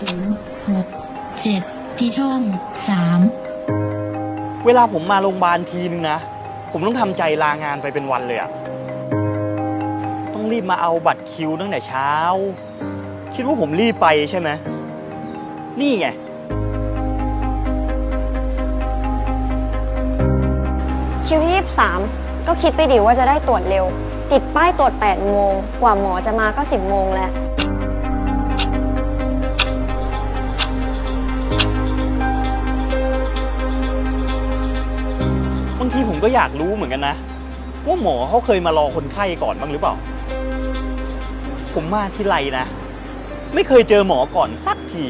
ช่อง3เวลาผมมาโรงพยาบาลทีนึงนะ ผมต้องทำใจลางานไปเป็นวันเลยอะต้องรีบมาเอาบัตรคิวตั้งแต่เช้า คิดว่าผมรีบไปใช่ไหม นี่ไง คิวที่ 23 ก็คิดไปดิว่าจะได้ตรวจเร็ว ติดป้ายตรวจ 8 โมง กว่าหมอจะมาก็ 10 โมงแล้ว บางทีผมก็อยากรู้เหมือนกันนะ ว่าหมอเขาเคยมารอคนไข้ก่อนบ้างหรือเปล่า ผมมาที่ไรนะ ไม่เคยเจอหมอก่อนสักที